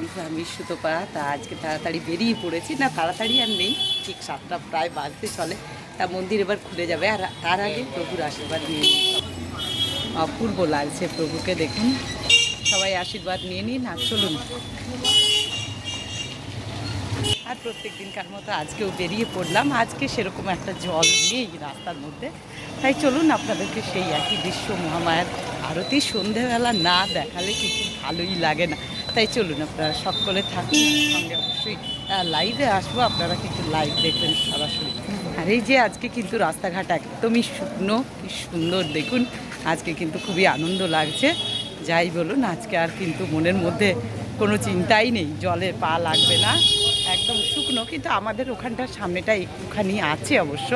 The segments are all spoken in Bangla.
বন্ধু আমি সুতপা তা আজকে তাড়াতাড়ি বেরিয়ে পড়েছি। না, তাড়াতাড়ি আর নেই, ঠিক সাতটা প্রায় বাজতে চলে। তা মন্দির এবার খুলে যাবে, আর তার আগে প্রভুর আশীর্বাদ নিয়ে। অপূর্ব লাগছে প্রভুকে দেখুন। সবাই আশীর্বাদ নিয়ে নিন, আর চলুন। আর প্রত্যেক দিনকার মতো আজকেও বেরিয়ে পড়লাম। আজকে সেরকম একটা জল নেই রাস্তার মধ্যে। তাই চলুন, আপনাদেরকে সেই একই দৃশ্য মহামায়ার আরতি সন্ধেবেলা না দেখালে কিছু ভালোই লাগে না। তাই চলুন আপনারা সকলে থাকুন সঙ্গে অবশ্যই লাইভে আসব। আপনারা কিন্তু লাইভ দেখবেন সরাসরি। আর এই যে আজকে কিন্তু রাস্তাঘাট একদমই শুকনো, কি সুন্দর। দেখুন, আজকে কিন্তু খুবই আনন্দ লাগছে। যাই বলুন, আজকে আর কিন্তু মনের মধ্যে কোনো চিন্তাই নেই। জলে পা লাগবে না। একদম শুকনো, কিন্তু আমাদের ওখানটার সামনেটা একটুখানি আছে অবশ্য।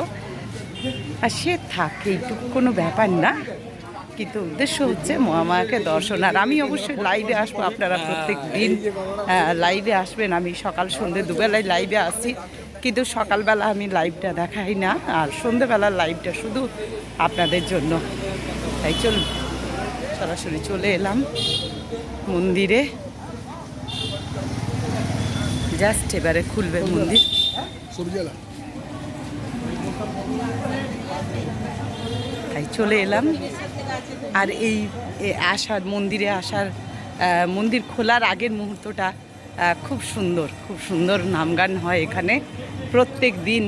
আর সে থাকে, এইটুকু কোনো ব্যাপার না। কিন্তু উদ্দেশ্য হচ্ছে মহামায়াকে দর্শন। আর আমি অবশ্যই লাইভে আসব আপনারা প্রত্যেক দিন। লাইভে আসবেন। আমি সকাল সন্ধে দুবেলায় লাইভে আসি কিন্তু সকালবেলা আমি লাইভটা দেখাই না। আর সন্ধেবেলার লাইভটা শুধু আপনাদের জন্য। তাই চলুন, সরাসরি চলে এলাম মন্দিরে। জাস্ট এবারে খুলবে মন্দির। তাই চলে এলাম। আর এই আসার মন্দিরে আসার মন্দির খোলার আগের মুহূর্তটা খুব সুন্দর খুব সুন্দর নামগান হয় এখানে প্রত্যেক দিন।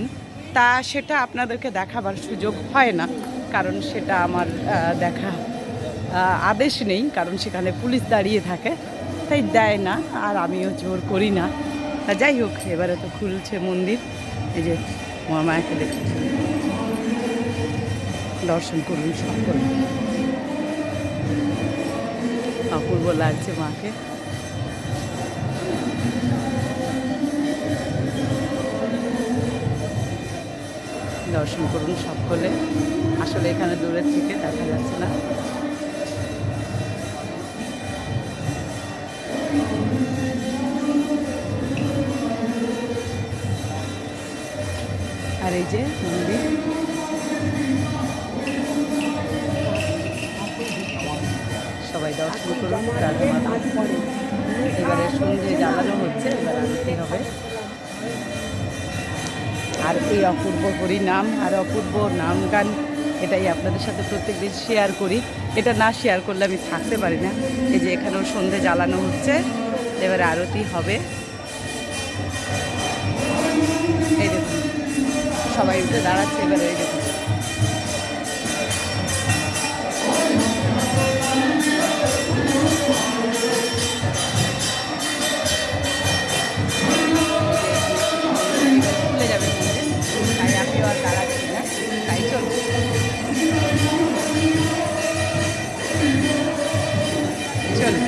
তা সেটা আপনাদেরকে দেখাবার সুযোগ হয় না, কারণ সেটা আমার দেখা আদেশ নেই, কারণ সেখানে পুলিশ দাঁড়িয়ে থাকে, তাই দেয় না, আর আমিও জোর করি না। তা যাই হোক, এবারে তো খুলছে মন্দির, এই যে মহামায়াকে দেখতে দর্শন করুন সকল অপূর্ব লাগছে মাকে। দর্শন করুন সকলে আসলে এখানে দূরের থেকে দেখা যাচ্ছে না। আর এই যে মন্দির। করুন রাধা এবারে সন্ধে জ্বালানো হচ্ছে, এবার আরতি হবে। আর এই অপূর্ব হরিনাম আর অপূর্ব নাম গান এটাই আপনাদের সাথে প্রত্যেক দিন শেয়ার করি। এটা না শেয়ার করলে আমি থাকতে পারি না। এই যে এখানেও সন্ধে জ্বালানো হচ্ছে, এবারে আরতি হবে। এই দেখুন, সবাই উঠে দাঁড়াচ্ছে, এবারে এই দেখুন। আর না তাই চলুন চলুন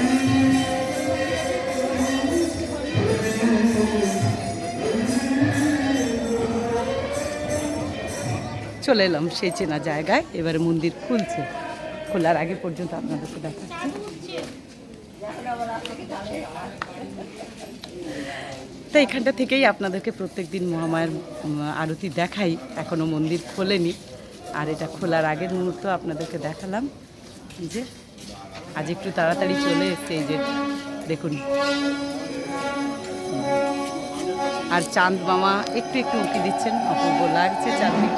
চলে এলাম সেই চেনা জায়গায়। এবারে মন্দির খুলছে। খোলার আগে পর্যন্ত আপনাদেরকে দেখাচ্ছি। তো এখানটা থেকেই আপনাদেরকে প্রত্যেক দিন মহামায়ের আরতি দেখাই। এখনও মন্দির খোলেনি। আর এটা খোলার আগের মুহূর্ত আপনাদেরকে দেখালাম যে আজ একটু তাড়াতাড়ি চলে এসছে এই যে, দেখুন। আর চাঁদ মামা একটু একটু উঁকি দিচ্ছেন, অপূর্ব লাগছে চাঁদনি